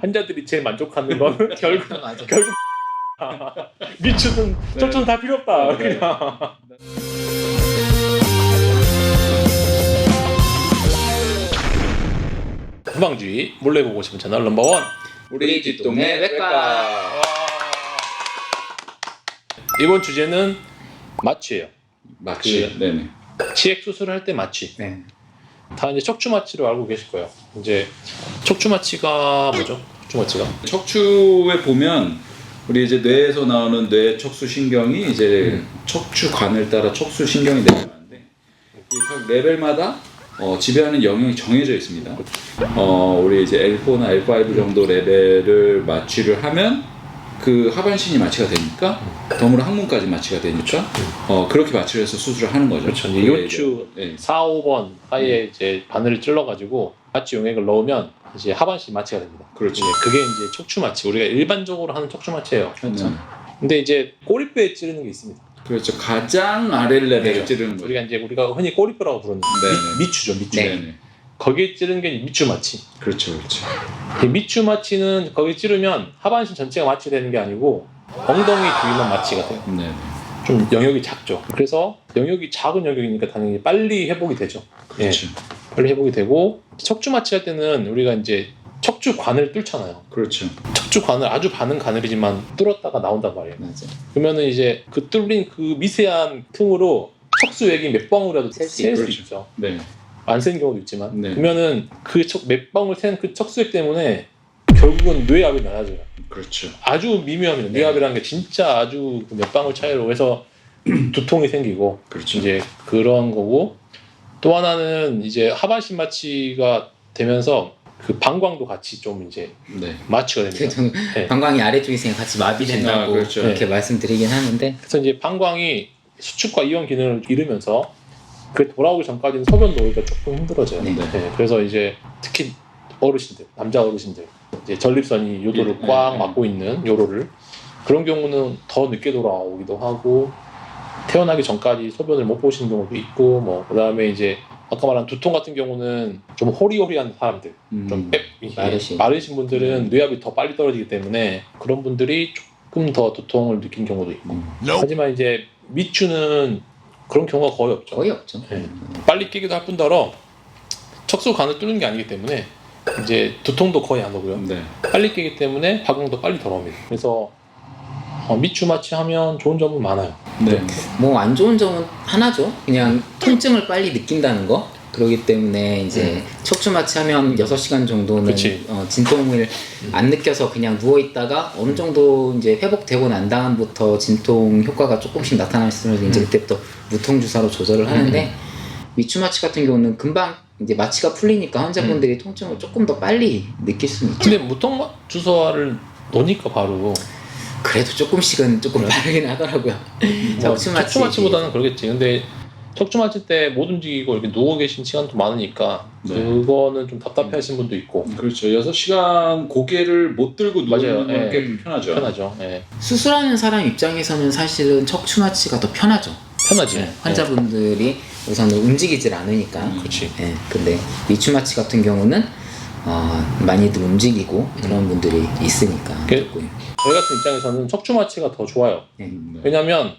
환자들이 제일 만족하는 건 결국 맞아. 결국 미추는 척추는 다 필요 없다. 네. 그냥. 후방주의 몰래 보고 싶은 채널 넘버 원 우리 뒷동네 외과. 이번 주제는 마취예요. 마취. 그- 네네. 치액 수술을 할 때 마취. 네. 다 이제 척추 마취로 알고 계실 거예요. 이제 척추 마취가 뭐죠? 척추 마취가 척추에 보면 우리 이제 뇌에서 나오는 뇌 척수 신경이 이제 음. 척추관을 따라 척수 신경이 내려가는데 이 각 레벨마다 어, 지배하는 영역이 정해져 있습니다. 어, 우리 이제 L4나 L5 정도 레벨을 마취를 하면 그 하반신이 마취가 되니까 덤으로 항문까지 마취가 되니까 어, 그렇게 마취를 해서 수술을 하는 거죠. 그렇죠. 이제 요추 네. 4, 5번 사이에 이제 바늘을 찔러가지고 마취 용액을 넣으면 이제 하반신 마취가 됩니다. 그렇죠. 이제 그게 이제 척추 마취. 우리가 일반적으로 하는 척추 마취예요. 네. 근데 이제 꼬리뼈에 찌르는 게 있습니다. 그렇죠. 가장 아래 레벨을 그렇죠. 찌르는 거죠. 우리가 이제 우리가 흔히 꼬리뼈라고 부르는 네네. 미, 미추죠, 미추. 네. 네네. 거기에 찌르는 게 미추 마취. 그렇죠, 그렇죠. 이 미추 마취는 거기 찌르면 하반신 전체가 마취되는 게 아니고 엉덩이 부위만 마취가 돼요. 네네. 좀 영역이 작죠. 그래서 영역이 작은 영역이니까 당연히 빨리 회복이 되죠. 그렇죠. 빨리 회복이 되고 척추 마취할 때는 우리가 이제 척추 관을 뚫잖아요. 그렇죠. 척추 관을 아주 반은 가늘이지만 뚫었다가 나온단 말이에요. 맞아. 그러면은 이제 그 뚫린 그 미세한 틈으로 척수액이 몇 방울이라도 셀수 셀수 있죠. 있죠. 네. 안 센 경우도 있지만 네. 그러면은 그몇 방울 센 그 척수액 때문에 결국은 뇌압이 낮아져요. 그렇죠. 아주 미묘합니다. 네. 뇌압이라는 게 진짜 아주 그몇 방울 차이로 해서 두통이 생기고 그렇죠. 이제 그런 거고 또 하나는 이제 하반신 마취가 되면서 그 방광도 같이 좀 이제 네. 마취가 그 됩니다. 저는 네. 방광이 아래쪽에 있으니까 같이 마비된다고 아, 그렇죠. 이렇게 말씀드리긴 하는데 그래서 이제 방광이 수축과 이완 기능을 잃으면서 그 돌아오기 전까지는 소변 놓기가 조금 힘들어져요. 네. 네, 그래서 이제 특히 어르신들, 남자 어르신들 이제 전립선이 요도를 네, 꽉 네. 막고 있는 요로를 그런 경우는 더 늦게 돌아오기도 하고 태어나기 전까지 소변을 못 보시는 경우도 있고 뭐 그다음에 이제 아까 말한 두통 같은 경우는 좀 호리호리한 사람들 음. 좀 빽, 이게 마르신. 마르신 분들은 뇌압이 더 빨리 떨어지기 때문에 그런 분들이 조금 더 두통을 느낀 경우도 있고 음. 하지만 이제 미추는 그런 경우가 거의 없죠. 거의 없죠. 네. 빨리 깨기도 할 뿐더러 척수관을 뚫는 게 아니기 때문에 이제 두통도 거의 안 오고요. 네. 빨리 깨기 때문에 박용도 빨리 돌아옵니다. 그래서 어, 미추 마취하면 좋은 점은 많아요. 네. 뭐 안 좋은 점은 하나죠. 그냥 통증을 빨리 느낀다는 거. 그렇기 때문에 이제 척추 마취 하면 6시간 정도는. 어, 진통을 안 느껴서 그냥 누워 있다가 어느 정도 이제 회복되고 난 다음부터 진통 효과가 조금씩 나타나면 이제 음. 그때부터 무통 주사로 조절을 하는데 미추 마취 같은 경우는 금방 이제 마취가 풀리니까 환자분들이 통증을 조금 더 빨리 느낄 수는 있죠. 근데 무통 마- 주사를 놓으니까 바로 그래도 조금씩은 조금 빠르긴 하더라고요. 자, 뭐 척추 마취 척추 마취보다는 그러겠지. 근데 척추 마취 때 못 움직이고 이렇게 누워 계신 시간도 많으니까 네. 그거는 좀 답답해하신 분도 있고 그렇죠. 6시간 고개를 못 들고 맞아요. 누우는 예. 게 편하죠. 편하죠. 예. 수술하는 사람 입장에서는 사실은 척추 마취가 더 편하죠. 편하지. 네, 환자분들이 우선은 움직이질 않으니까. 음, 그렇지. 네, 근데 미추 마취 같은 경우는 어, 많이들 움직이고 그런 분들이 있으니까. 그- 조금. 저희 같은 입장에서는 척추 마취가 더 좋아요. 음, 네. 왜냐면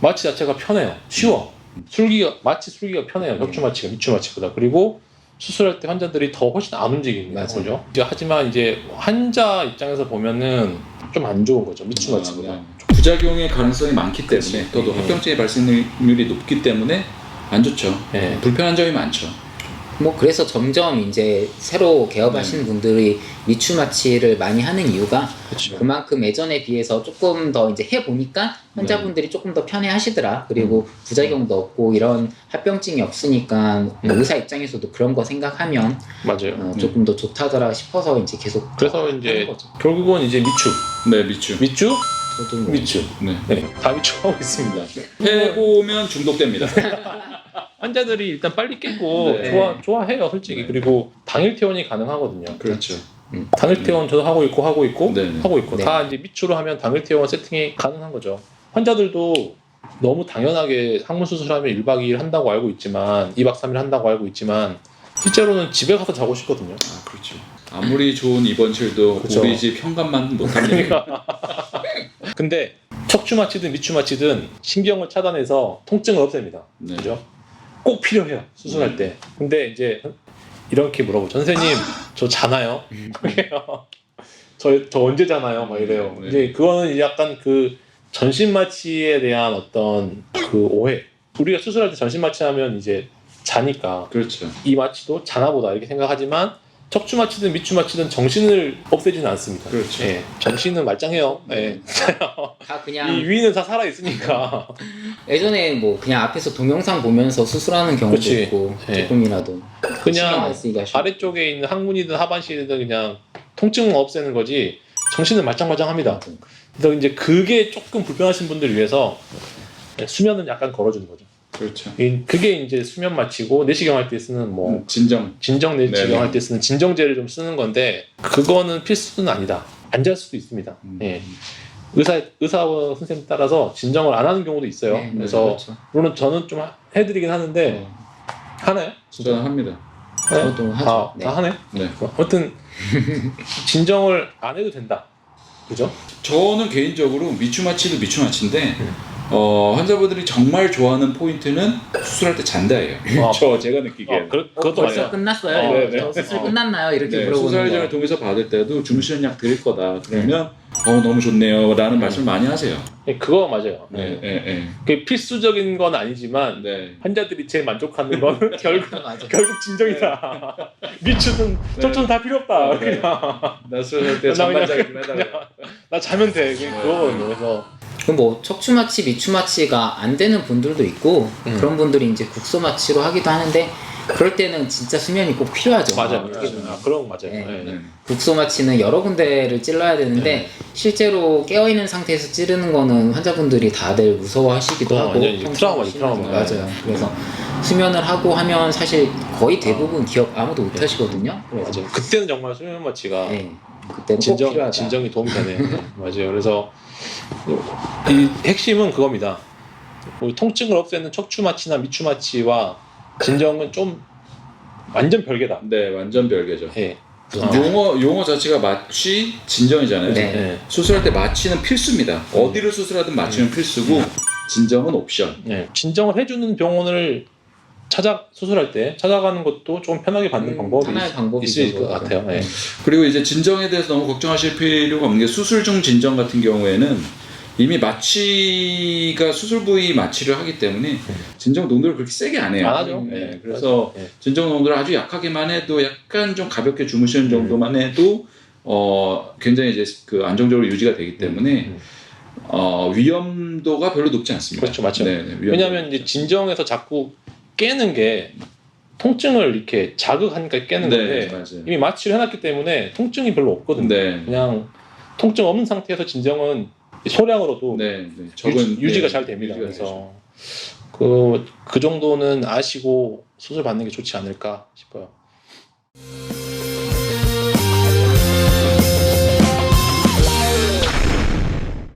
마취 자체가 편해요. 쉬워. 술기가 마취 술기가 편해요. 척추 마취가 미추 마취보다. 그리고 수술할 때 환자들이 더 훨씬 안 움직입니다. 맞아요. 그죠? 이제 하지만 이제 환자 입장에서 보면은 좀 안 좋은 거죠. 미추 마취보다. 아, 네. 부작용의 가능성이 많기 때문에. 또도 네. 합병증의 발생률이 높기 때문에 안 좋죠. 네. 불편한 점이 많죠. 뭐 그래서 점점 이제 새로 개업하시는 분들이 미추 마취를 많이 하는 이유가 그렇죠. 그만큼 예전에 비해서 조금 더 이제 해 보니까 환자분들이 조금 더 편해 하시더라. 그리고 부작용도 없고 이런 합병증이 없으니까 뭐 음. 의사 입장에서도 그런 거 생각하면 맞아요. 어, 조금 더 좋다더라 싶어서 이제 계속 그래서 하는 이제 거죠. 결국은 이제 미추, 네, 미추. 미추, 저도 뭐 미추. 네. 네, 다 미추 하고 있습니다. 해보면 중독됩니다. 환자들이 일단 빨리 깨고 네. 좋아 좋아해요, 솔직히. 네. 그리고 당일 퇴원이 가능하거든요. 그렇죠. 당일 퇴원 저도 하고 있고 하고 있고 네, 네. 하고 있고 네. 다 이제 미추로 하면 당일 퇴원 세팅이 가능한 거죠. 환자들도 너무 당연하게 항문 수술하면 1박 2일 한다고 알고 있지만 2박 3일 한다고 알고 있지만 실제로는 집에 가서 자고 싶거든요. 아, 그렇죠. 아무리 좋은 입원실도 그쵸. 우리 집 현관만 못합니다. 근데 척추 마취든 미추 마취든 신경을 차단해서 통증을 없앱니다. 네. 그죠? 꼭 필요해요 수술할 음. 때. 근데 이제 이렇게 물어보죠. 선생님 저 자나요? 저, 저 언제 자나요? 막 이래요. 네. 이제 그거는 약간 그 전신 마취에 대한 어떤 그 오해. 우리가 수술할 때 전신 마취하면 이제 자니까 그렇죠. 이 마취도 자나보다 이렇게 생각하지만 척추 마취든 미추 마취든 정신을 없애지는 않습니다. 그렇죠. 예, 정신은 말짱해요. 예. 다 그냥 이 위는 다 살아 있으니까. 예전에 뭐 그냥 앞에서 동영상 보면서 수술하는 경우도 그치. 있고 네. 조금이라도 신경 안 그냥 쓰기가 쉽고 아래쪽에 있는 항문이든 하반신이든 그냥 통증을 없애는 거지 정신은 말짱말짱합니다. 그래서 이제 그게 조금 불편하신 분들 을 위해서 수면은 약간 걸어주는 거죠. 그렇죠. 이- 그게 이제 수면 마취고 내시경 할 때 쓰는 뭐 음, 진정. 진정 내시경 네네. 할때 쓰는 진정제를 좀 쓰는 건데 그거는 필수는 아니다. 안 잘 수도 있습니다. 음. 예. 의사 의사와 선생님 따라서 진정을 안 하는 경우도 있어요. 네, 그래서 그렇죠. 물론 저는 좀 하- 해드리긴 하는데 네. 하나요? 저는 합니다. 저도 하죠. 아, 네. 다 하네. 네. 아무튼 진정을 안 해도 된다. 그죠? 저는 개인적으로 미추마취도 미추마취인데 음. 어, 환자분들이 정말 좋아하는 포인트는 수술할 때 잔다예요. 아. 저 제가 느끼기에는. 어, 그, 그것도 벌써 맞아요. 끝났어요. 어. 네 네. 저 수술 어. 끝났나요? 이렇게 네, 물어보는 수술 거. 전에 동의서 받을 때도 주무시는 약 드릴 거다. 그러면 어 너무 좋네요. 라는 말씀 많이 하세요. 예, 그거 맞아요. 네, 네, 네. 그게 필수적인 건 아니지만 네. 환자들이 제일 만족하는 건 결국 맞아. 결국 진정이다. 미추든 척추는 다 필요 없다. 네. 그냥 나 수술할 때나 잠만 자기 좀 해달라. 나 자면 돼. 네. 그거거든요. 그래서 뭐 척추 마취, 미추 마취가 안 되는 분들도 있고 음. 그런 분들이 이제 국소 마취로 하기도 하는데 그럴 때는 진짜 수면이 꼭 필요하죠. 맞아요. 어떻게 보면. 아, 그런 거 맞아요. 네. 네. 네. 국소 마취는 여러 군데를 찔러야 되는데 네. 실제로 깨어 있는 상태에서 찌르는 거는 환자분들이 다들 무서워하시기도 하고 이제 심하죠. 트라우마. 맞아요. 그래서 수면을 하고 하면 사실 거의 대부분 기억 아무도 못 하시거든요. 그래서 맞아요. 그때는 정말 수면 마취가 네, 그때는 꼭 진정 필요하다. 진정이 도움이 되네. 맞아요. 그래서 이 핵심은 그겁니다. 뭐 통증을 없애는 척추 마취나 미추 마취와 진정은 좀 완전 별개다. 네, 완전 별개죠. 예. 용어 용어 자체가 마취 진정이잖아요. 네. 예. 수술할 때 마취는 필수입니다. 어디를 수술하든 마취는 필수고 진정은 옵션. 예. 진정을 해주는 병원을 찾아 수술할 때 찾아가는 것도 좀 편하게 받는 음, 방법이 하나의 있을 것. 같아요. 예. 그리고 이제 진정에 대해서 너무 걱정하실 필요가 없는 게 수술 중 진정 같은 경우에는 이미 마취가 수술 부위 마취를 하기 때문에 진정 농도를 그렇게 세게 안 해요. 안 하죠. 네, 그래서 예. 진정 농도를 아주 약하게만 해도 약간 좀 가볍게 주무시는 정도만 해도 어 굉장히 이제 그 안정적으로 유지가 되기 때문에 음. 어 위험도가 별로 높지 않습니다. 그렇죠, 맞죠. 네, 네, 왜냐하면 이제 진정에서 자꾸 깨는 게 통증을 이렇게 자극하니까 깨는 네, 건데 맞아요. 이미 마취를 해놨기 때문에 통증이 별로 없거든요. 네. 그냥 통증 없는 상태에서 진정은 소량으로도 네, 네. 유지, 유지가 네, 잘 됩니다. 유지가 그래서 그, 그 정도는 아시고 수술 받는 게 좋지 않을까 싶어요.